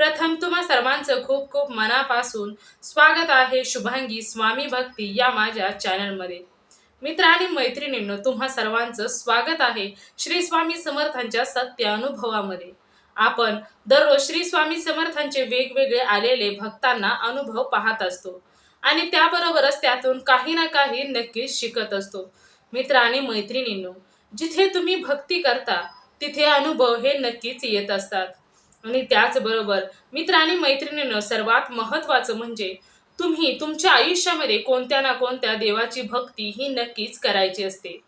प्रथम तुम्हा सर्वांचं खूप खूप मनापासून स्वागत आहे शुभांगी स्वामी भक्ती या माझ्या चॅनलमध्ये. मित्र आणि मैत्रिणींनो तुम्हा सर्वांचं स्वागत आहे श्री स्वामी समर्थांच्या सत्य अनुभवामध्ये आपण दररोज श्री स्वामी समर्थांचे वेगवेगळे आलेले भक्तांना अनुभव पाहत असतो आणि त्याबरोबरच त्यातून काही ना काही नक्कीच शिकत असतो. मित्र आणि मैत्रिणींनो जिथे तुम्ही भक्ती करता तिथे अनुभव हे नक्कीच येत असतात. आणि त्याचबरोबर मित्र आणि मैत्रिणीनं सर्वात महत्त्वाचं म्हणजे तुम्ही तुमच्या आयुष्यामध्ये कोणत्या ना कोणत्या देवाची भक्ती ही नक्कीच करायची असते.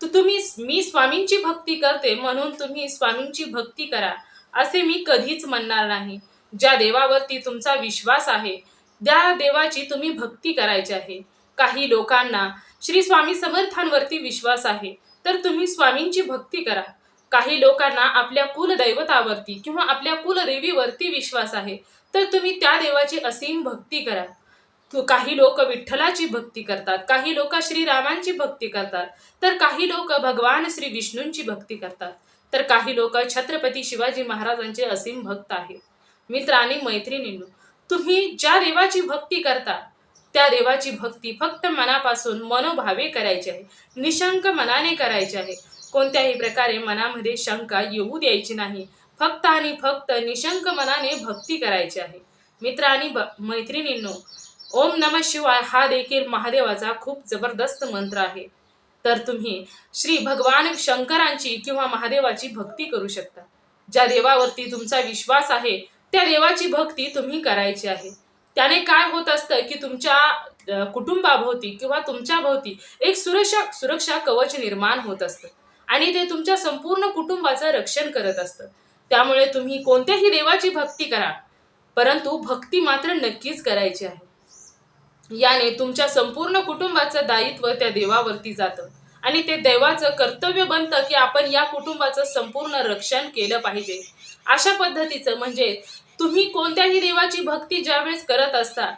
तर तुम्ही मी स्वामींची भक्ती करते म्हणून तुम्ही स्वामींची भक्ती करा असे मी कधीच म्हणणार नाही. ज्या देवावरती तुमचा विश्वास आहे त्या देवाची तुम्ही भक्ती करायची आहे. काही लोकांना श्री स्वामी समर्थांवरती विश्वास आहे तर तुम्ही स्वामींची भक्ती करा. काही लोकांना आपल्या कुलदैवतावरती किंवा आपल्या कुलदेवीवरती विश्वास आहे तर तुम्ही त्या देवाची असीम भक्ती करा. काही लोक विठ्ठलाची भक्ती करतात काही लोक श्रीरामांची भक्ती करतात तर काही लोक भगवान श्री विष्णूंची भक्ती करतात तर काही लोक छत्रपती शिवाजी महाराजांचे असीम भक्त आहेत. मित्र आणि मैत्रिणींनो तुम्ही ज्या देवाची भक्ती करता त्या देवाची भक्ती फक्त मनापासून मनोभावे करायची आहे निशंक मनाने करायची आहे. कोणत्याही प्रकारे मनामध्ये शंका येऊ द्यायची नाही. फक्त आणि फक्त निशंक मनाने भक्ती करायची आहे. मित्र आणि मैत्रिणींनो ओम नम शिवाय हा देखील महादेवाचा खूप जबरदस्त मंत्र आहे. तर तुम्ही श्री भगवान शंकरांची किंवा महादेवाची भक्ती करू शकता. ज्या देवावरती तुमचा विश्वास आहे त्या देवाची भक्ती तुम्ही करायची आहे. त्याने काय होत असतं की तुमच्या कुटुंबाभोवती किंवा तुमच्याभोवती एक सुरक्षा सुरक्षा कवच निर्माण होत असतं. आणि ते तुमच्या संपूर्ण कुटुंबाचं रक्षण करत असतं. त्यामुळे तुम्ही कोणत्याही देवाची भक्ती करा परंतु भक्ती मात्र नक्कीच करायची आहे. याने तुमच्या संपूर्ण कुटुंबाचं दायित्व त्या देवावरती जातं आणि ते देवाचं कर्तव्य बनतं की आपण या कुटुंबाचं संपूर्ण रक्षण केलं पाहिजे. अशा पद्धतीचं म्हणजे तुम्ही कोणत्याही देवाची भक्ती ज्यावेळेस करत असता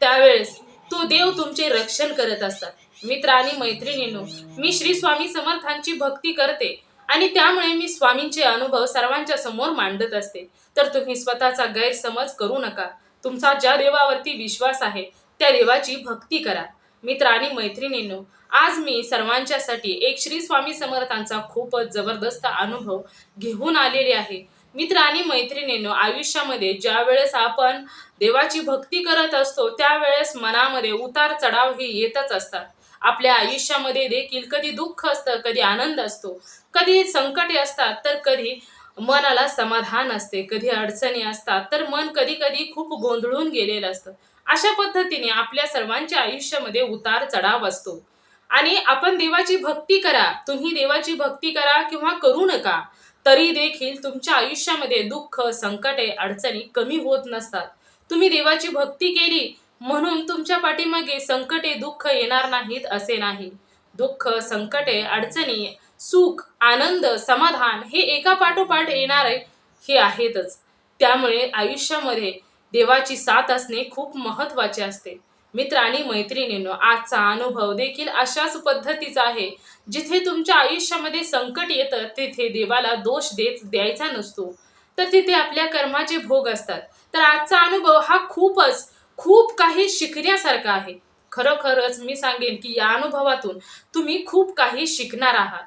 त्यावेळेस तो देव तुमचे रक्षण करत असतात. मित्र आणि मैत्रिणींनो मी श्री स्वामी समर्थांची भक्ती करते आणि त्यामुळे मी स्वामींचे अनुभव सर्वांच्या समोर मांडत असते. तर तुम्ही स्वतःचा गैरसमज करू नका. तुमचा ज्या देवावरती विश्वास आहे त्या देवाची भक्ती करा. मित्र आणि मैत्रिणींनो आज मी सर्वांच्यासाठी एक श्री स्वामी समर्थांचा खूपच जबरदस्त अनुभव घेऊन आलेले आहे. मित्र आणि मैत्रिणींनो आयुष्यामध्ये ज्या वेळेस आपण देवाची भक्ती करत असतो त्यावेळेस मनामध्ये उतार चढाव हे येतच असतात. आपल्या आयुष्यामध्ये देखील कधी दुःख असतं कधी आनंद असतो कधी संकटे असतात तर कधी मनाला समाधान असते कधी अडचणी असतात तर मन कधी कधी खूप गोंधळून गेलेलं असतं. अशा पद्धतीने आपल्या सर्वांच्या आयुष्यामध्ये उतार चढाव असतो. आणि आपण देवाची भक्ती करा. तुम्ही देवाची भक्ती करा किंवा करू नका तरी देखील तुमच्या आयुष्यामध्ये दुःख संकटे अडचणी कमी होत नसतात. तुम्ही देवाची भक्ती केली म्हणून तुमच्या पाठीमागे संकटे दुःख येणार नाहीत असे नाही. दुःख संकटे अडचणी सुख आनंद समाधान हे एका पाठोपाठ येणारे हे आहेतच. त्यामुळे आयुष्यामध्ये देवाची साथ असणे खूप महत्त्वाचे असते. मित्र आणि मैत्रिणींनो आजचा अनुभव देखील अशाच पद्धतीचा आहे. जिथे तुमच्या आयुष्यामध्ये संकट येतं तिथे देवाला दोष देत द्यायचा नसतो. तर तिथे आपल्या कर्माचे भोग असतात. तर आजचा अनुभव हा खूपच खूप काही शिकण्यासारखं आहे. खरोखरच मी सांगेन की या अनुभवातून तुम्ही खूप काही शिकणार आहात.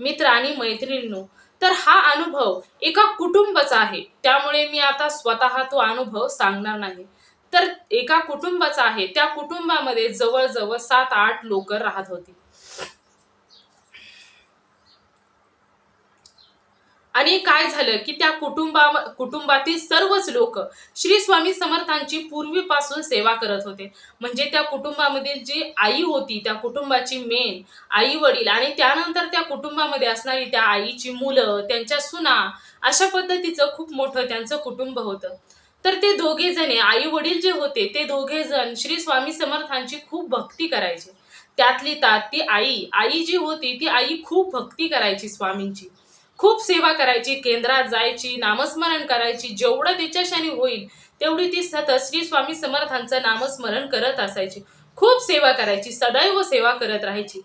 मित्र आणि मैत्रिणींनो तर हा अनुभव एका कुटुंबाचा आहे. त्यामुळे मी आता स्वतः तो अनुभव सांगणार नाही. तर एका कुटुंबाचा आहे. त्या कुटुंबामध्ये जवळजवळ सात आठ लोक राहत होती. आणि काय झालं की त्या कुटुंबा कुटुंबातील सर्वच लोक श्री स्वामी समर्थांची पूर्वीपासून सेवा करत होते. म्हणजे त्या कुटुंबामध्ये जी आई होती त्या कुटुंबाची मेन आई वडील आणि त्यानंतर त्या कुटुंबामध्ये असणारी त्या आईची मुलं त्यांच्या सुना अशा पद्धतीचं खूप मोठं त्यांचं कुटुंब होतं. तर ते दोघे जणे आई वडील जे होते ते दोघे जण श्री स्वामी समर्थांची खूप भक्ती करायचे. त्यातली तात ती आई आई जी होती ती आई खूप भक्ती करायची स्वामींची. खूप सेवा करायची केंद्रात जायची नामस्मरण करायची जेवढं तिच्याशाने होईल तेवढी ती सतत श्री स्वामी समर्थांचं नामस्मरण करत असायची. खूप सेवा करायची सदैव सेवा करत राहायची.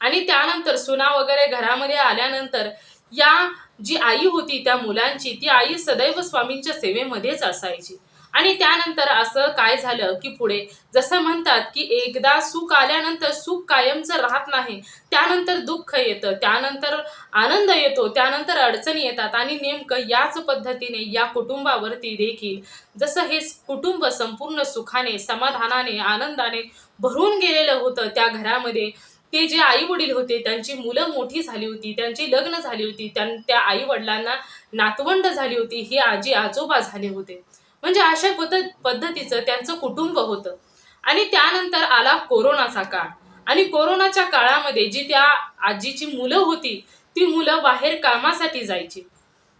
आणि त्यानंतर सुना वगैरे घरामध्ये आल्यानंतर या जी आई होती त्या मुलांची ती आई सदैव स्वामींच्या सेवेमध्येच असायची. आणि त्यानंतर असं काय झालं की पुढे जसं म्हणतात की एकदा सुख आल्यानंतर सुख कायमचं राहत नाही त्यानंतर दुःख येतं त्यानंतर आनंद येतो त्यानंतर अडचणी येतात आणि नेमकं याच पद्धतीने या कुटुंबावरती देखील जसं हे कुटुंब संपूर्ण सुखाने समाधानाने आनंदाने भरून गेलेलं होतं त्या घरामध्ये. ते जे आई वडील होते त्यांची मुलं मोठी झाली होती त्यांची लग्न झाली होती त्यां त्या आई वडिलांना नातवंड झाली होती ही आजी आजोबा झाले होते. म्हणजे अशा पद्धत पद्धतीचं त्यांचं कुटुंब होतं. आणि त्यानंतर आला कोरोनाचा काळ. आणि कोरोनाच्या काळामध्ये जी त्या आजीची मुलं होती ती मुलं बाहेर कामासाठी जायची.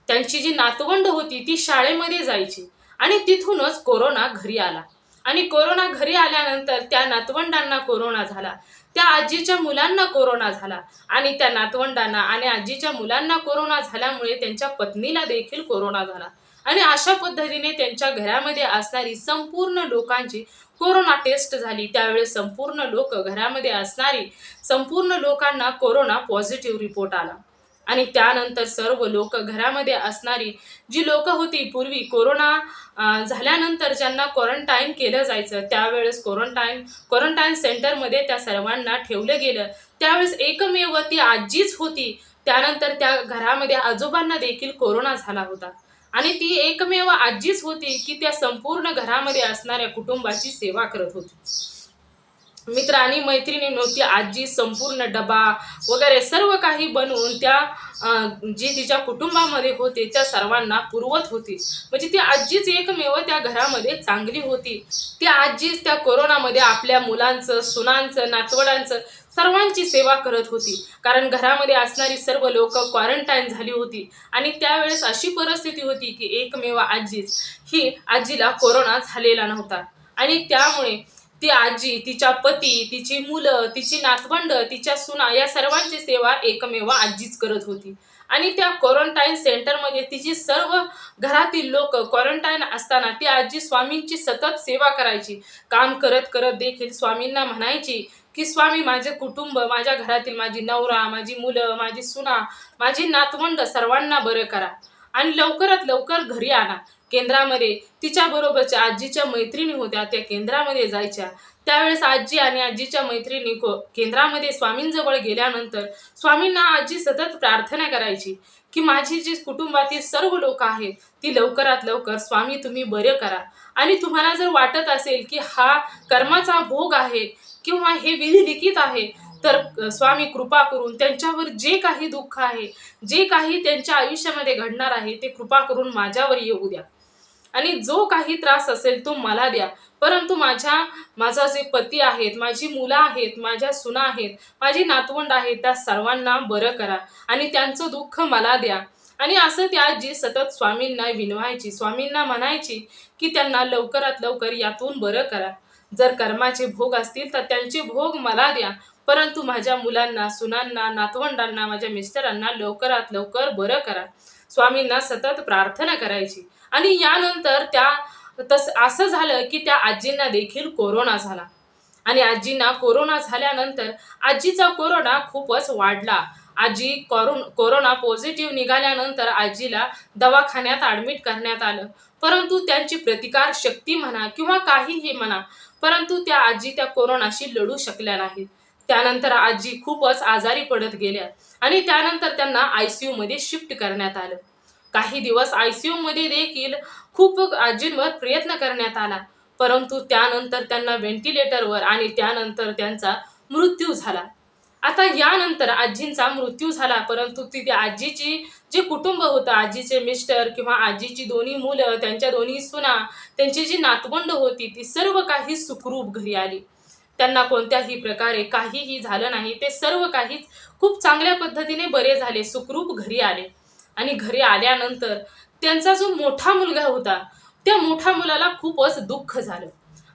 त्यांची जी नातवंड होती ती शाळेमध्ये जायची. आणि तिथूनच कोरोना घरी आला. आणि कोरोना घरी आल्यानंतर त्या नातवंडांना कोरोना झाला. त्या आजीच्या मुलांना कोरोना झाला. आणि त्या नातवंडांना आणि आजीच्या मुलांना कोरोना झाल्यामुळे त्यांच्या पत्नीला देखील कोरोना झाला. आणि अशा पद्धतीने त्यांच्या घरामध्ये असणारी संपूर्ण लोकांची कोरोना टेस्ट झाली. त्यावेळेस संपूर्ण लोक घरामध्ये असणारी संपूर्ण लोकांना कोरोना पॉझिटिव्ह रिपोर्ट आला. आणि त्यानंतर सर्व लोक घरामध्ये असणारी जी लोक होती पूर्वी कोरोना झाल्यानंतर ज्यांना क्वारंटाईन केलं जायचं त्यावेळेस क्वारंटाईन क्वारंटाईन सेंटरमध्ये त्या सर्वांना ठेवलं गेलं. त्यावेळेस एकमेव ती आजीच होती. त्यानंतर त्या घरामध्ये आजोबांना देखील कोरोना झाला होता. आणि ती एकमेव आजीच होती की त्या संपूर्ण घरामध्ये असणाऱ्या कुटुंबाची सेवा करत होती. मित्र आणि मैत्रिणींनो ती आजी संपूर्ण डबा वगैरे सर्व काही बनवून त्या जी तिच्या कुटुंबामध्ये होते त्या सर्वांना पुरवत होती. म्हणजे ती आजीच एकमेव त्या घरामध्ये चांगली होती. ती आजीच त्या कोरोनामध्ये आपल्या मुलांचं सुनांचं नातवडांचं सर्वांची सेवा करत होती. कारण घरामध्ये असणारी सर्व लोक क्वारंटाईन झाली होती. आणि त्यावेळेस अशी परिस्थिती होती की एकमेव आजीच ही आजीला कोरोना झालेला नव्हता. आणि त्यामुळे ती आजी तिच्या पती तिची मुलं तिची नातवंड तिच्या सुना या सर्वांची सेवा एकमेव आजीच करत होती. आणि त्या क्वारंटाईन सेंटरमध्ये तिची सर्व घरातील लोक क्वारंटाईन असताना ती आजी स्वामींची सतत सेवा करायची. काम करत करत देखील स्वामींना म्हणायची की स्वामी माझे कुटुंब माझ्या घरातील माझी नवरा माझी मुलं माझी सुना माझी नातवंड सर्वांना बरं करा आणि लवकरात लवकर घरी आणा. केंद्रामध्ये तिच्याबरोबरच्या आजीच्या मैत्रिणी होत्या त्या केंद्रामध्ये जायच्या. त्यावेळेस आजी आणि आजीच्या मैत्रिणी को केंद्रामध्ये स्वामींजवळ गेल्यानंतर स्वामींना आजी सतत प्रार्थना करायची की माझी जी कुटुंबातील सर्व लोक आहेत ती लवकरात लवकर स्वामी तुम्ही बरे करा. आणि तुम्हाला जर वाटत असेल की हा कर्माचा भोग आहे किंवा हे विधी लिखित आहे तर स्वामी कृपा करून त्यांच्यावर जे काही दुःख आहे जे काही त्यांच्या आयुष्यामध्ये घडणार आहे ते कृपा करून माझ्यावर येऊ द्या. आणि जो काही त्रास असेल तो मला द्या. परंतु माझ्या माझा जे पती आहेत माझी मुलं आहेत माझ्या सुना आहेत माझी नातवंड आहेत त्या सर्वांना बरं करा आणि त्यांचं दुःख मला द्या. आणि असं त्या जी सतत स्वामींना विनवायची स्वामींना म्हणायची की त्यांना लवकरात लवकर यातून बरं करा. जर कर्माचे भोग असतील तर त्यांचे भोग मला द्या. परंतु माझ्या मुलांना सुनांना नातवंडांना माझ्या मिस्टरांना लवकरात लवकर बरं करा. स्वामींना सतत प्रार्थना करायची. आणि यानंतर त्या तस असं झालं की त्या आजींना देखील कोरोना झाला. आणि आजींना कोरोना झाल्यानंतर आजीचा कोरोना खूपच वाढला. आजी कोरोन कोरोना पॉझिटिव्ह निघाल्यानंतर आजीला दवाखान्यात ॲडमिट करण्यात आलं. परंतु त्यांची प्रतिकार शक्ती म्हणा किंवा काहीही म्हणा परंतु त्या आजी त्या कोरोनाशी लढू शकल्या नाहीत. त्यानंतर आजी खूपच आजारी पडत गेल्या आणि त्यानंतर त्यांना आय सी यूमध्ये शिफ्ट करण्यात आलं. काही दिवस आय सी यूमध्ये देखील खूप आजींवर प्रयत्न करण्यात आला. परंतु त्यानंतर त्यांना व्हेंटिलेटरवर आणि त्यानंतर त्यांचा मृत्यू झाला. आता यानंतर आजींचा मृत्यू झाला परंतु ती आजीची जे कुटुंब होतं आजीचे मिस्टर किंवा आजीची दोन्ही मुलं त्यांच्या दोन्ही सुना त्यांची जी नातवंड होती ती सर्व काही सुखरूप घरी आली. त्यांना कोणत्याही प्रकारे काहीही झालं नाही ते सर्व काहीच खूप चांगल्या पद्धतीने बरे झाले सुखरूप घरी आले. आणि घरी आल्यानंतर त्यांचा जो मोठा मुलगा होता त्या मोठ्या मुलाला खूपच दुःख झालं.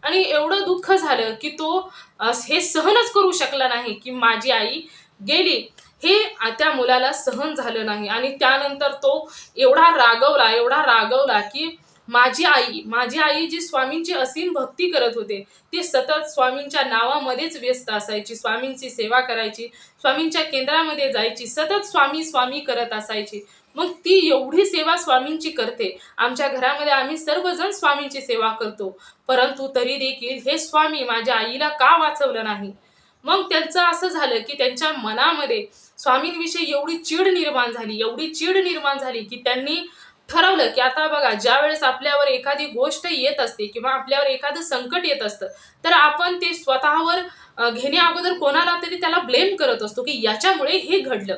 आणि एवढं दुःख झालं की तो हे सहनच करू शकला नाही की माझी आई गेली. हे त्या मुलाला सहन झालं नाही. आणि त्यानंतर तो एवढा रागवला एवढा रागवला की माझी आई माझी आई जी स्वामींची असीम भक्ती करत होते ती सतत स्वामींच्या नावामध्येच व्यस्त असायची स्वामींची सेवा करायची स्वामींच्या केंद्रामध्ये जायची सतत स्वामी स्वामी करत असायची. मग ती एवढी सेवा स्वामींची करते. आमच्या घरामध्ये आम्ही सर्वजण स्वामींची सेवा करतो. परंतु तरी देखील हे स्वामी माझ्या आईला का वाचवलं नाही? मग त्यांचं असं झालं की त्यांच्या मनामध्ये स्वामींविषयी एवढी चीड निर्माण झाली एवढी चीड निर्माण झाली की त्यांनी ठरवलं की आता बघा ज्या वेळेस आपल्यावर एखादी गोष्ट येत असते किंवा आपल्यावर एखादं संकट येत असतं तर आपण ते स्वतःवर घेण्या अगोदर कोणाला तरी त्याला ब्लेम करत असतो की याच्यामुळे हे घडलं.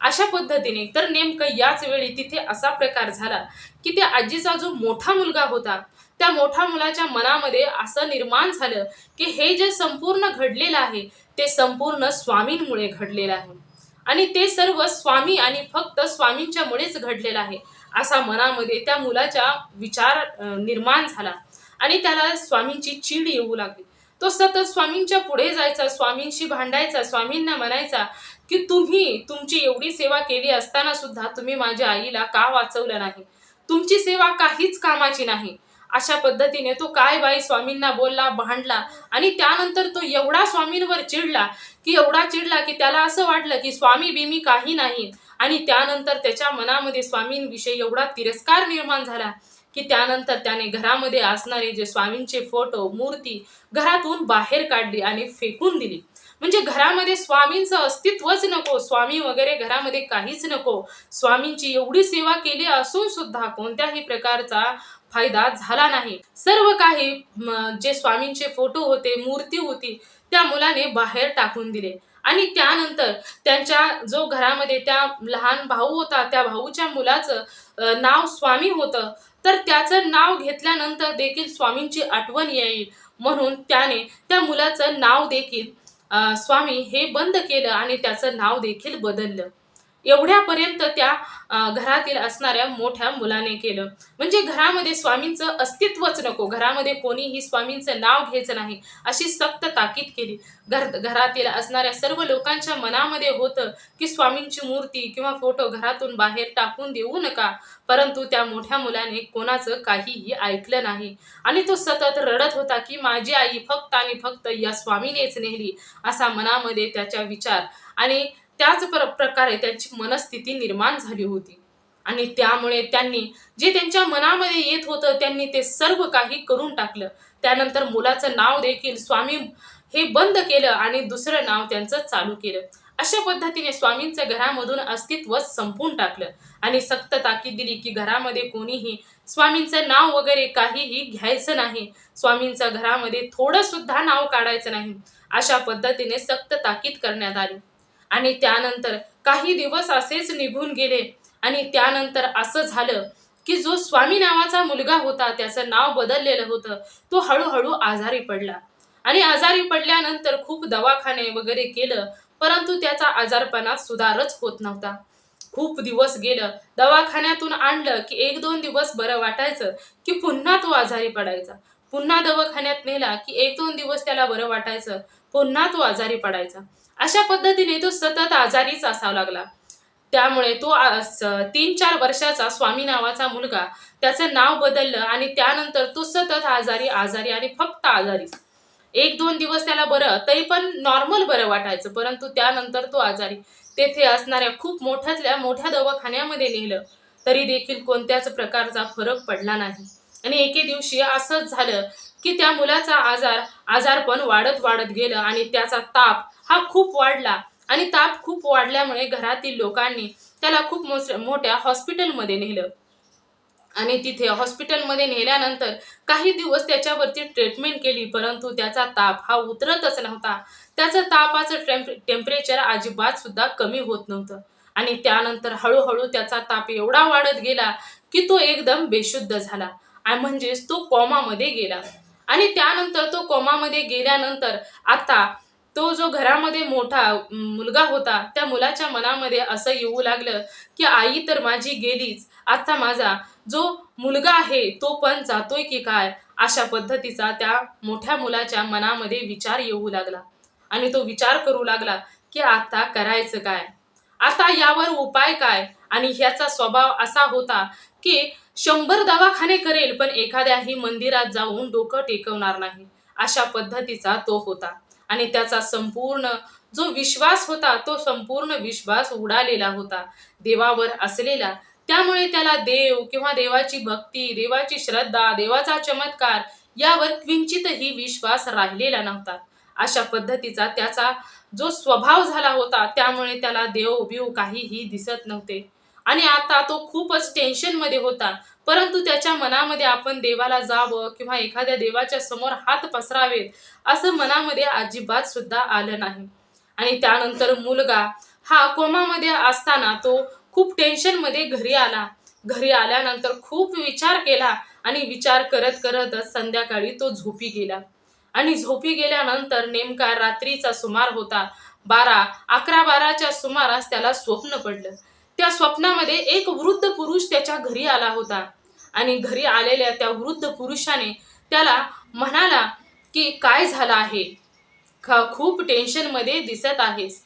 अशा पद्धतीने. तर नेमकं याच वेळी तिथे असा प्रकार झाला की त्या आजीचा जो मोठा मुलगा होता त्या मोठ्या मुलाच्या मनामध्ये असं निर्माण झालं की हे जे संपूर्ण घडलेलं आहे ते संपूर्ण स्वामींमुळे घडलेलं आहे. आणि ते सर्व स्वामी आणि फक्त स्वामींच्यामुळेच घडलेलं आहे असा मनामध्ये त्या मुलाच्या विचार निर्माण झाला. आणि त्याला स्वामींची चीड येऊ लागली. तो सतत स्वामींच्या पुढे जायचा स्वामींशी भांडायचा स्वामींना म्हणायचा की तुम्ही तुमची एवढी सेवा केली असताना सुद्धा तुम्ही माझ्या आईला का वाचवलं नाही? तुमची सेवा काहीच कामाची नाही. अशा पद्धतीने तो काय बाई स्वामींना बोलला भांडला आणि त्यानंतर तो एवढा स्वामींवर चिडला की एवढा चिडला की त्याला असं वाटलं की स्वामी बिमी काही नाही. आणि त्यानंतर त्याच्या मनामध्ये स्वामींविषयी एवढा तिरस्कार निर्माण झाला की त्यानंतर त्याने घरामध्ये असणारे जे स्वामींचे फोटो मूर्ती घरातून बाहेर काढली आणि फेकून दिली. म्हणजे घरामध्ये स्वामींचं अस्तित्वच नको स्वामी वगैरे घरामध्ये काहीच नको. स्वामींची एवढी सेवा केली असून सुद्धा कोणत्याही प्रकारचा फायदा झाला नाही. सर्व काही जे स्वामींचे फोटो होते मूर्ती होती त्या मुलाने बाहेर टाकून दिले. आणि त्यानंतर त्यांच्या जो घरामध्ये त्या लहान भाऊ होता त्या भाऊच्या मुलाचं नाव स्वामी होतं. तर त्याचं नाव घेतल्यानंतर देखील स्वामींची आठवण येईल. म्हणून त्याने त्या मुलाचं नाव देखील स्वामी हे बंद केलं आणि त्याचं नाव देखील बदललं. एवढ्यापर्यंत त्या घरातील असणाऱ्या मोठ्या मुलाने केलं. म्हणजे घरामध्ये स्वामींचं अस्तित्वच नको. घरामध्ये कोणीही स्वामींचं नाव घ्यायचं नाही अशी सक्त ताकीद केली. घर घरातील असणाऱ्या सर्व लोकांच्या मनामध्ये होतं की स्वामींची मूर्ती किंवा फोटो घरातून बाहेर टाकून देऊ नका. परंतु त्या मोठ्या मुलाने कोणाचं काहीही ऐकलं नाही. आणि तो सतत रडत होता की माझी आई फक्त आणि फक्त या स्वामीनेच नेली असा मनामध्ये त्याच्या विचार. आणि त्याच प्र प्रकारे त्यांची मनस्थिती निर्माण झाली होती. आणि त्यामुळे त्यांनी जे त्यांच्या मनामध्ये येत होतं त्यांनी ते सर्व काही करून टाकलं. त्यानंतर मुलाचं नाव देखील स्वामी हे बंद केलं आणि दुसरं नाव त्यांचं चालू केलं. अशा पद्धतीने स्वामींचं घरामधून अस्तित्व संपून टाकलं. आणि सक्त ताकीद दिली की घरामध्ये कोणीही स्वामींचं नाव वगैरे काहीही घ्यायचं नाही. स्वामींचं घरामध्ये थोडं सुद्धा नाव काढायचं नाही. अशा पद्धतीने सक्त ताकीद करण्यात आली. आणि त्यानंतर काही दिवस असेच निघून गेले. आणि त्यानंतर असं झालं की जो स्वामी नावाचा मुलगा होता त्याचं नाव बदललेलं होतं. तो हळूहळू आजारी पडला. आणि आजारी पडल्यानंतर खूप दवाखाने वगैरे केलं परंतु त्याचा आजारपणा सुधारच होत नव्हता. खूप दिवस गेलं दवाखान्यातून आणलं की एक दोन दिवस बरं वाटायचं की पुन्हा तो आजारी पडायचा. पुन्हा दवाखान्यात नेला की एक दोन दिवस त्याला बरं वाटायचं. पुन्हा तो आजारी पडायचा. अशा पद्धतीने तो सतत आजारीच असावा लागला. त्यामुळे तो तीन चार वर्षाचा स्वामी नावाचा मुलगा त्याचं नाव बदललं आणि त्यानंतर तो सतत आजारी आजारी आणि फक्त आजारी. एक दोन दिवस त्याला बरं तरी पण नॉर्मल बरं वाटायचं परंतु त्यानंतर तो आजारी. तेथे असणाऱ्या खूप मोठ्यातल्या मोठ्या दवाखान्यामध्ये नेलं तरी देखील कोणत्याच प्रकारचा फरक पडला नाही. आणि एके दिवशी असंच झालं की त्या मुलाचा आजार आजारपण वाढत वाढत गेलं आणि त्याचा ताप हा खूप वाढला. आणि ताप खूप वाढल्यामुळे घरातील लोकांनी त्याला खूप मोस- मोठ्या हॉस्पिटलमध्ये नेलं. आणि तिथे हॉस्पिटलमध्ये नेल्यानंतर काही दिवस त्याच्यावरती ट्रीटमेंट केली परंतु त्याचा ताप हा उतरतच नव्हता. त्याचं तापाचं टेम्प टेम्परेचर अजिबात सुद्धा कमी होत नव्हतं. आणि त्यानंतर हळूहळू त्याचा ताप एवढा वाढत गेला की तो एकदम बेशुद्ध झाला. म्हणजेच तो कोमामध्ये गेला. आणि त्यानंतर तो कोमामध्ये गेल्यानंतर आता तो जो घरामध्ये मोठा मुलगा होता त्या मुलाच्या मनामध्ये असं येऊ लागलं की आई तर माझी गेलीच. आता माझा जो मुलगा आहे तो पण जातोय की काय? अशा पद्धतीचा त्या मोठ्या मुलाच्या मनामध्ये विचार येऊ लागला. आणि तो विचार करू लागला की आता करायचं काय? आता यावर उपाय काय? आणि ह्याचा स्वभाव असा होता की शंभर दवाखाने करेल पण एखाद्याही मंदिरात जाऊन डोकं टेकवणार नाही. अशा पद्धतीचा तो होता. आणि त्याचा संपूर्ण जो विश्वास होता तो संपूर्ण विश्वास उडालेला होता. देवावर असलेला त्यामुळे त्याला देव किंवा देवाची भक्ती देवाची श्रद्धा देवाचा चमत्कार यावर किंचितही विश्वास राहिलेला नव्हता. अशा पद्धतीचा त्याचा जो स्वभाव झाला होता त्यामुळे त्याला देव बिव काहीही दिसत नव्हते. आणि आता तो खूपच टेन्शनमध्ये होता. परंतु त्याच्या मनामध्ये आपण देवाला जावं किंवा एखाद्या देवाच्या समोर हात पसरावेत असं मनामध्ये अजिबात सुद्धा आलं नाही. आणि त्यानंतर मुलगा हा कोमामध्ये असताना तो खूप टेन्शनमध्ये घरी आला. घरी आल्यानंतर खूप विचार केला आणि विचार करत करतच संध्याकाळी तो झोपी गेला. आणि झोपी गेल्यानंतर नेमका रात्रीचा सुमार होता. बारा अकरा बाराच्या सुमारास त्याला स्वप्न पडलं. त्या स्वप्नामध्ये एक वृद्ध पुरुष त्याच्या घरी आला होता. आणि घरी आलेल्या त्या वृद्ध पुरुषाने त्याला म्हणाला की काय झालं आहे? ख- खूप टेन्शनमध्ये दिसत आहेस.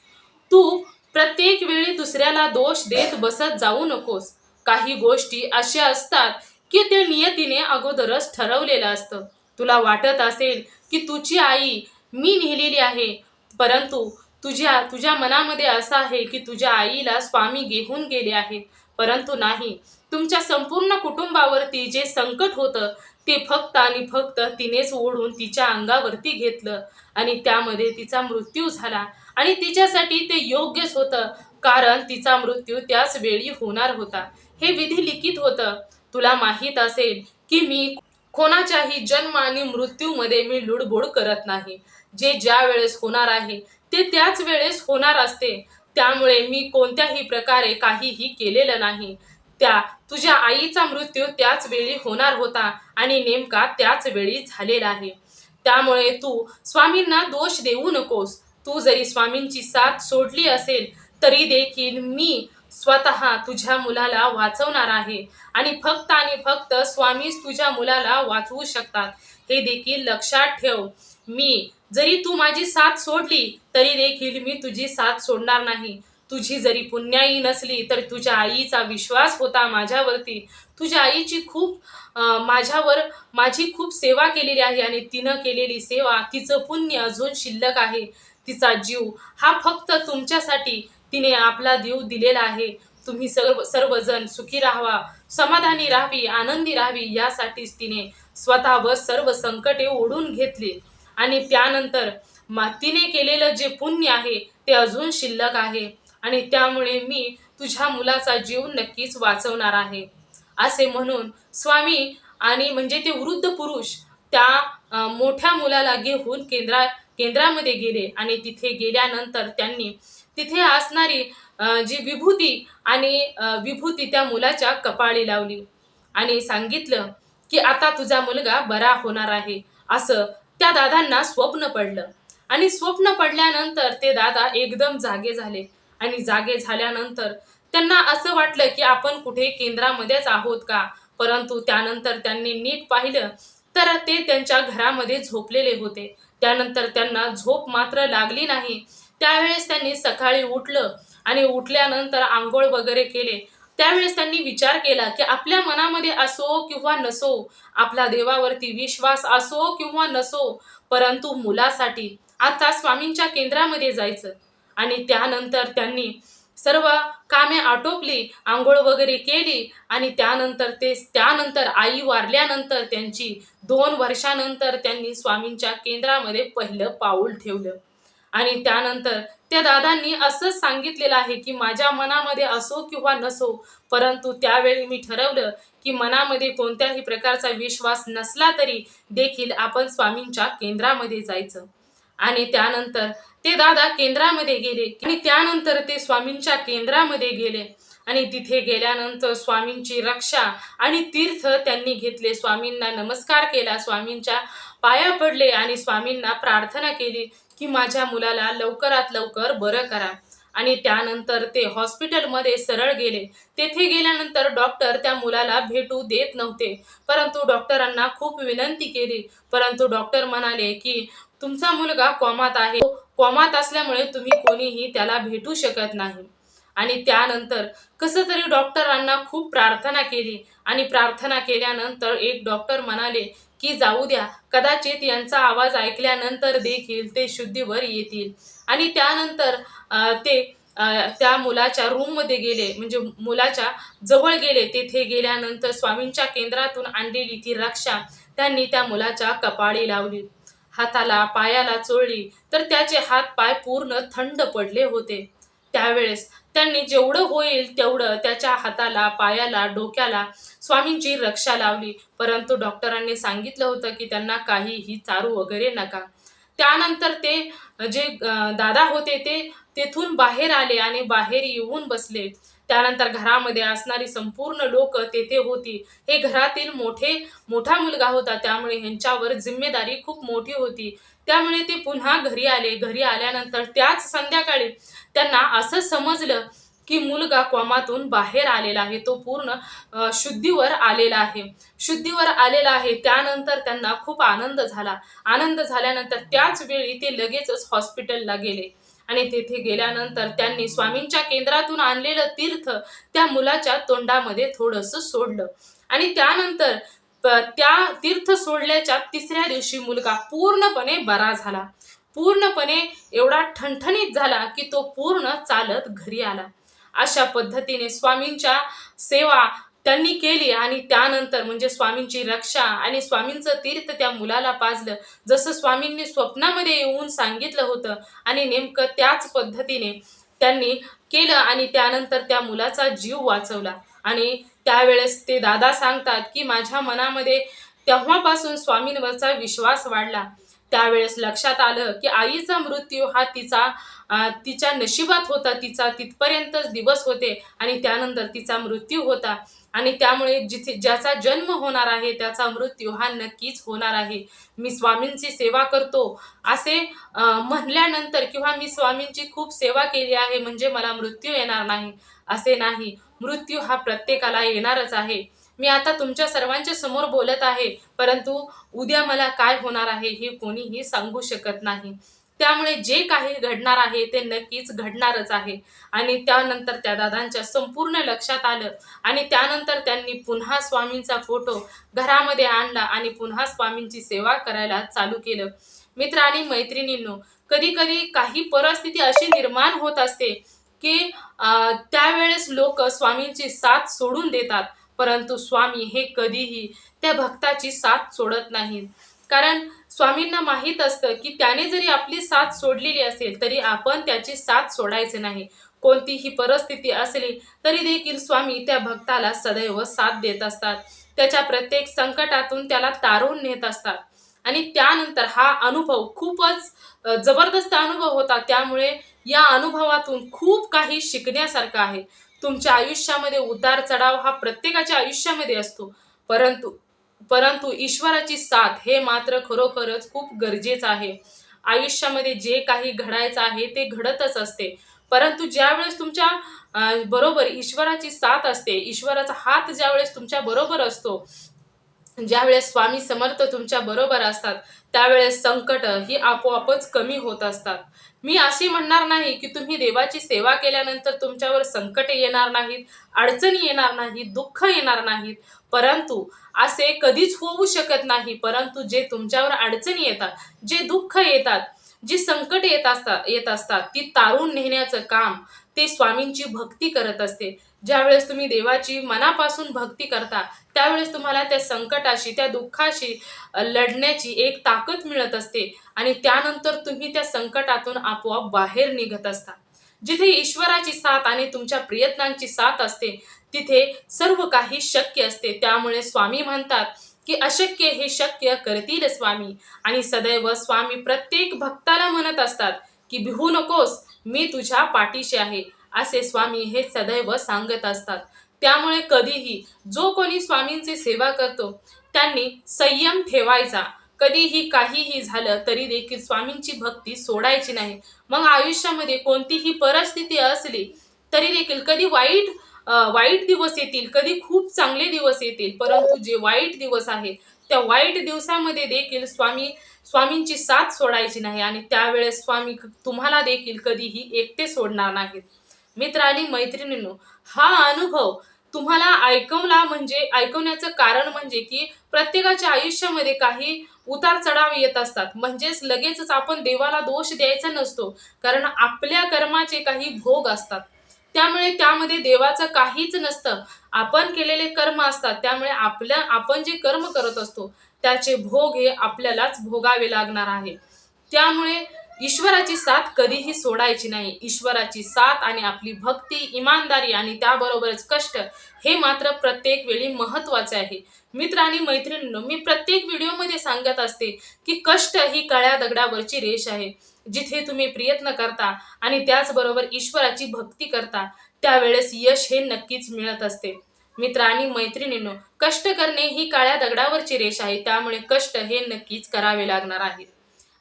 तू प्रत्येक वेळी दुसऱ्याला दोष देत बसत जाऊ नकोस. काही गोष्टी अशा असतात की ते नियतीने अगोदरच ठरवलेलं असतं. तुला वाटत असेल की तुझी आई मी नेलेली आहे परंतु तुझ्या तुझ्या मनामध्ये असं आहे की तुझ्या आईला स्वामी घेऊन गेले आहे परंतु नाही. तुमच्या संपूर्ण कुटुंबावरती जे संकट होतं ते फक्त आणि फक्त तिनेच ओढून तिच्या अंगावरती घेतलं आणि त्यामध्ये तिचा मृत्यू झाला. आणि तिच्यासाठी ते योग्यच होतं कारण तिचा मृत्यू त्याच वेळी होणार होता. हे विधी लिखित होतं. तुला माहीत असेल की मी कोणाच्याही जन्म आणि मृत्यूमध्ये मी लुडबुड करत नाही. जे ज्या वेळेस होणार आहे ते त्याच वेळेस होणार असते. त्यामुळे मी कोणत्याही प्रकारे काहीही केलेलं नाही. त्या तुझ्या आईचा मृत्यू त्याच वेळी होणार होता आणि नेमका त्याच वेळी झालेला आहे. त्यामुळे तू स्वामींना दोष देऊ नकोस. तू जरी स्वामींची साथ सोडली असेल तरी देखील मी स्वतः तुझ्या मुलाला वाचवणार आहे आणि फक्त आणि फक्त स्वामीच तुझ्या मुलाला वाचवू शकतात. हे देखील लक्षात ठेव. मी. जरी तू माझी साथ सोडली तरी देखील मी तुझी साथ सोडणार नाही. तुझी जरी पुण्याई नसली तर तुझ्या आईचा विश्वास होता माझ्यावरती. तुझ्या आईची खूप माझ्यावर माझी खूप सेवा केलेली आहे आणि तिनं केलेली सेवा तिचं पुण्य अजून शिल्लक आहे. तिचा जीव हा फक्त तुमच्यासाठी तिने आपला जीव दिलेला आहे. तुम्ही सर्व सर्वजण सुखी राहावा समाधानी राहावी आनंदी राहावी यासाठीच तिने स्वतःवर सर्व संकटे ओढून घेतली. आणि त्यानंतर मातीने केलेलं जे पुण्य आहे ते अजून शिल्लक आहे. आणि त्यामुळे मी तुझ्या मुलाचा जीव नक्कीच वाचवणार आहे. असे म्हणून स्वामी आणि म्हणजे ते वृद्ध पुरुष त्या मोठ्या मुलाला घेऊन केंद्रा केंद्रामध्ये गेले. आणि तिथे गेल्यानंतर त्यांनी तिथे असणारी जी विभूती आणि विभूती त्या मुलाच्या कपाळी लावली. आणि सांगितलं की आता तुझा मुलगा बरा होणार आहे. असं त्या दादांना स्वप्न पडलं. आणि स्वप्न पडल्यानंतर ते दादा एकदम जागे झाले. आणि जागे झाल्यानंतर त्यांना असं वाटलं की आपण कुठे केंद्रामध्येच आहोत का? परंतु त्यानंतर त्यांनी नीट पाहिलं तर ते त्यांच्या घरामध्ये झोपलेले होते. त्यानंतर त्यांना झोप मात्र लागली नाही. त्यावेळेस त्यांनी सकाळी उठलं आणि उठल्यानंतर आंघोळ वगैरे केले. त्यावेळेस त्यांनी विचार केला की आपल्या मनामध्ये असो किंवा नसो आपला देवावरती विश्वास असो किंवा नसो परंतु मुलासाठी आता स्वामींच्या केंद्रामध्ये जायचं. आणि त्यानंतर त्यांनी सर्व कामे आटोपली आंघोळ वगैरे केली आणि त्यानंतर ते त्यानंतर आई वारल्यानंतर त्यांची दोन वर्षानंतर त्यांनी स्वामींच्या केंद्रामध्ये पहिलं पाऊल ठेवलं. आणि त्यानंतर त्या दादांनी असंच सांगितलेलं आहे की माझ्या मनामध्ये असो किंवा नसो परंतु त्यावेळी मी ठरवलं की मनामध्ये कोणत्याही प्रकारचा विश्वास नसला तरी देखील आपण स्वामींच्या केंद्रामध्ये जायचं. आणि त्यानंतर ते दादा केंद्रामध्ये गेले आणि त्यानंतर ते स्वामींच्या केंद्रामध्ये गेले. आणि तिथे गेल्यानंतर स्वामींची रक्षा आणि तीर्थ त्यांनी घेतले. स्वामींना नमस्कार केला स्वामींच्या पाया पडले आणि स्वामींना प्रार्थना केली. की माझ्या मुलाला लवकरात लवकर बरं करा. आणि त्यानंतर ते हॉस्पिटलमध्ये सरळ गेले. तेथे गेल्यानंतर डॉक्टर त्या मुलाला भेटू देत नव्हते. परंतु डॉक्टरांना खूप विनंती केली. परंतु डॉक्टर म्हणाले की तुमचा मुलगा कॉमात आहे. कॉमात असल्यामुळे तुम्ही कोणीही त्याला भेटू शकत नाही. आणि त्यानंतर कसं तरी डॉक्टरांना खूप प्रार्थना केली. आणि प्रार्थना केल्यानंतर एक डॉक्टर म्हणाले की जाऊ द्या. कदाचित यांचा आवाज ऐकल्यानंतर देखील ते शुद्धीवर येतील. आणि त्यानंतर ते त्या मुलाच्या रूममध्ये गेले. म्हणजे मुलाच्या जवळ गेले. तेथे गेल्यानंतर स्वामींच्या केंद्रातून आणलेली ती रक्षा त्यांनी त्या मुलाच्या कपाळी लावली. हाताला पायाला चोळली. तर त्याचे हात पाय पूर्ण थंड पडले होते. त्यावेळेस त्यांनी जेवढं होईल तेवढं त्याच्या हाताला पायाला डोक्याला स्वामींची रक्षा लावली. परंतु डॉक्टरांनी सांगितलं होतं की त्यांना काहीही चारू वगैरे नका. त्यानंतर ते जे दादा होते ते तेथून बाहेर आले आणि बाहेर येऊन बसले. त्यानंतर घरामध्ये असणारी संपूर्ण लोक तेथे होती. हे घरातील मोठे मोठा मुलगा होता. त्यामुळे ह्यांच्यावर जिम्मेदारी खूप मोठी होती. त्यामुळे ते पुन्हा घरी आले. घरी आल्यानंतर त्याच संध्याकाळी त्यांना असं समजलं की मुलगा कोमातून बाहेर आलेला आहे. तो पूर्ण शुद्धीवर आलेला आहे. शुद्धीवर आलेला आहे. त्यानंतर त्यांना खूप आनंद झाला. आनंद झाल्यानंतर त्याच वेळी ते लगेचच हॉस्पिटलला गेले. आणि तेथे गेल्यानंतर त्यांनी स्वामींच्या केंद्रातून आणलेलं तीर्थ त्या मुलाच्या तोंडामध्ये थोडंसं सोडलं. आणि त्यानंतर त्या तीर्थ सोडल्याच्या तिसऱ्या दिवशी मुलगा पूर्णपणे बरा झाला. पूर्णपणे एवढा ठणठणीत झाला की तो पूर्ण चालत घरी आला. अशा पद्धतीने स्वामींच्या सेवा त्यांनी केली आणि त्यानंतर म्हणजे स्वामींची रक्षा आणि स्वामींचं तीर्थ त्या मुलाला पाजलं. जसं स्वामींनी स्वप्नामध्ये येऊन सांगितलं होतं आणि नेमकं त्याच पद्धतीने त्यांनी केलं आणि त्यानंतर त्या मुलाचा जीव वाचवला. आणि त्यावेळेस ते दादा सांगतात की माझ्या मनामध्ये तेव्हापासून स्वामींवरचा विश्वास वाढला. त्यावेळेस लक्षात आलं की आईचा मृत्यू हा तिचा तिच्या नशिबात होता. तिचा तिथपर्यंतच दिवस होते आणि त्यानंतर तिचा मृत्यू होता. आणि त्यामुळे जिथे ज्याचा जन्म होणार आहे त्याचा मृत्यू हा नक्कीच होणार आहे. मी स्वामींची सेवा करतो. असे म्हणल्यानंतर किंवा मी स्वामींची खूप सेवा केली आहे म्हणजे मला मृत्यू येणार नाही असे नाही. मृत्यू हा प्रत्येकाला येणारच आहे. मी आता तुमच्या सर्वांच्या समोर बोलत आहे परंतु उद्या मला काय होणार आहे हे कोणीही सांगू शकत नाही. त्यामुळे जे काही घडणार आहे ते नक्कीच घडणारच आहे. आणि त्यानंतर त्या दादांच्या संपूर्ण लक्षात आलं. आणि त्यानंतर त्यांनी पुन्हा स्वामींचा फोटो घरामध्ये आणला आणि पुन्हा स्वामींची सेवा करायला चालू केलं. मित्र आणि मैत्रिणींनो कधी कधी काही परिस्थिती अशी निर्माण होत असते की त्यावेळेस लोक स्वामींची साथ सोडून देतात. परंतु स्वामी हे कधीही त्या भक्ताची साथ सोडत नाहीत. कारण स्वामींना माहीत असतं की त्याने जरी आपली साथ सोडलेली असेल तरी आपण त्याची साथ सोडायचे नाही. कोणतीही परिस्थिती असली तरी देखील स्वामी त्या भक्ताला सदैव साथ देत असतात. त्याच्या प्रत्येक संकटातून त्याला तारून नेत असतात. आणि त्यानंतर हा अनुभव खूपच जबरदस्त अनुभव होता. त्यामुळे या अनुभवातून खूप काही शिकण्यासारखं आहे. तुमच्या आयुष्यामध्ये उतार चढाव हा प्रत्येकाच्या आयुष्यामध्ये असतो. परंतु परंतु ईश्वराची साथ हे मात्र खरोखरच खूप गरजेचं आहे. आयुष्यामध्ये जे काही घडायचं आहे ते घडतच असते. परंतु ज्यावेळेस तुमच्या बरोबर ईश्वराची साथ असते ईश्वराचा हात ज्यावेळेस तुमच्या बरोबर असतो ज्यावेळेस स्वामी समर्थ तुमच्या बरोबर असतात त्यावेळेस संकट ही आपोआपच कमी होत असतात. मी अशी म्हणणार नाही की तुम्ही देवाची सेवा केल्यानंतर तुमच्यावर संकट येणार नाहीत अडचणी येणार नाहीत दुःख येणार नाहीत. परंतु असे कधीच होऊ शकत नाही परंतु जे तुमच्यावर अडचणी येतात जे दुःख येतात जी संकट येत असतात येत असतात ती तारून नेण्याचं काम ते स्वामींची भक्ती करत असते. ज्यावेळेस तुम्ही देवाची मनापासून भक्ती करता त्यावेळेस तुम्हाला त्या संकटाशी त्या दुःखाशी लढण्याची एक ताकद मिळत असते आणि त्यानंतर तुम्ही त्या संकटातून आपोआप बाहेर निघत असता. जिथे ईश्वराची साथ आणि तुमच्या प्रयत्नांची साथ असते तिथे सर्व काही शक्य असते. त्यामुळे स्वामी म्हणतात की अशक्य हे शक्य करतील स्वामी. आणि सदैव स्वामी प्रत्येक भक्ताला म्हणत असतात की भिवू नकोस मी तुझ्या पाठीशी आहे. असे स्वामी हे सदैव सांगत असतात. त्यामुळे कधीही जो कोणी स्वामींची सेवा करतो त्यांनी संयम ठेवायचा. कधीही काहीही झालं तरी देखील स्वामींची भक्ती सोडायची नाही. मग आयुष्यामध्ये कोणतीही परिस्थिती असली तरी देखील कधी वाईट वाईट दिवस येतील कधी खूप चांगले दिवस येतील परंतु जे वाईट दिवस आहे त्या वाईट दिवसामध्ये देखील स्वामी स्वामींची साथ सोडायची नाही आणि त्यावेळेस स्वामी तुम्हाला देखील कधीही एकटे सोडणार नाहीत. मित्र आणि मैत्रिणींनो हा अनुभव तुम्हाला ऐकवला म्हणजे ऐकवण्याचं कारण म्हणजे की प्रत्येकाच्या आयुष्यामध्ये काही उतार चढाव येत असतात. म्हणजेच लगेचच आपण देवाला दोष द्यायचा नसतो कारण आपल्या कर्माचे काही भोग असतात. त्यामुळे त्यामध्ये देवाचं काहीच नसतं. आपण केलेले कर्म असतात त्यामुळे आपल्या आपण जे कर्म करत असतो त्याचे भोग हे आपल्यालाच भोगावे लागणार आहे. त्यामुळे ईश्वराची साथ कधीही सोडायची नाही. ईश्वराची साथ आणि आपली भक्ती इमानदारी आणि त्याबरोबरच कष्ट हे मात्र प्रत्येक वेळी महत्त्वाचे आहे. मित्र आणि मैत्रिणींनो मी प्रत्येक व्हिडिओमध्ये सांगत असते की कष्ट ही काळ्या दगडावरची रेष आहे. जिथे तुम्ही प्रयत्न करता आणि त्याचबरोबर ईश्वराची भक्ती करता त्यावेळेस यश हे नक्कीच मिळत असते. मित्र आणि मैत्रिणींनो कष्ट करणे ही काळ्या दगडावरची रेष आहे. त्यामुळे कष्ट हे नक्कीच करावे लागणार आहे.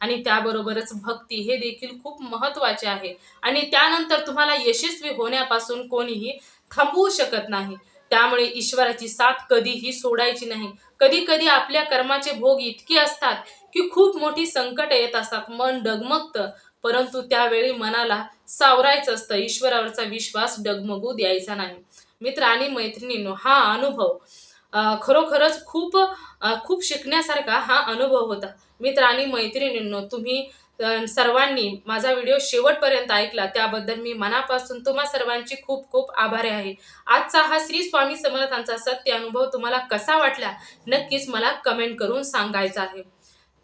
आणि त्याबरोबरच भक्ती हे देखील खूप महत्त्वाचे आहे. आणि त्यानंतर तुम्हाला यशस्वी होण्यापासून कोणीही थांबवू शकत नाही. त्यामुळे ईश्वराची साथ कधीही सोडायची नाही. कधी कधी आपल्या कर्माचे भोग इतके असतात की खूप मोठी संकट येत असतात. मन डगमगतं. परंतु त्यावेळी मनाला सावरायचं असतं. ईश्वरावरचा विश्वास डगमगू द्यायचा नाही. मित्र आणि मैत्रिणींनो हा अनुभव खरोखरच खूप खूप शिकण्यासारखा हा अनुभव होता. मित्र आणि मैत्रिणींनो तुम्ही सर्वांनी माझा व्हिडिओ शेवटपर्यंत ऐकला. त्याबद्दल मी मनापासून तुम्हा सर्वांची खूप खूप आभारी आहे. आजचा हा श्री स्वामी समर्थांचा सत्य अनुभव तुम्हाला कसा वाटला? नक्कीच मला कमेंट करून सांगायचा आहे.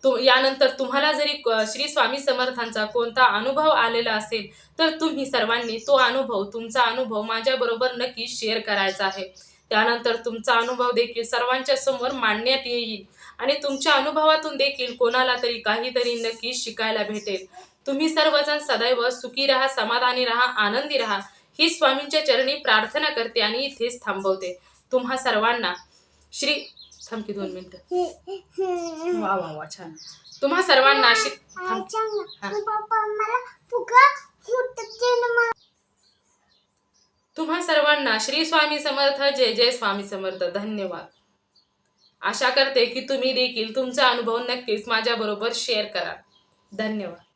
तो यानंतर तुम्हाला जरी क- श्री स्वामी समर्थांचा कोणता अनुभव आलेला असेल तर तुम्ही सर्वांनी तो अनुभव तुमचा अनुभव माझ्याबरोबर नक्की शेअर करायचा आहे. त्यानंतर तुमचा अनुभव देखील सर्वांच्या समोर मांडण्यात येईल. आणि तुमच्या अनुभवातून देखील कोणाला तरी काहीतरी नक्की शिकायला भेटेल. तुम्ही सर्वजण सदैव सुखी राहा समाधानी राहा आनंदी राहा. ही स्वामींच्या चरणी प्रार्थना करते आणि इथेच थांबवते. तुम्हा सर्वांना श्री थांब की दोन मिनिटं. वा वा वा छान. तुम्हा सर्वांना श्री थांब हा. पप्पा मला फुगा फुटते ना मला. तुम्हा सर्वांना श्री स्वामी समर्थ जय जय स्वामी समर्थ. धन्यवाद. आशा करते की तुम्ही देखील तुमचा अनुभव नक्कीच माझ्याबरोबर शेअर करा धन्यवाद.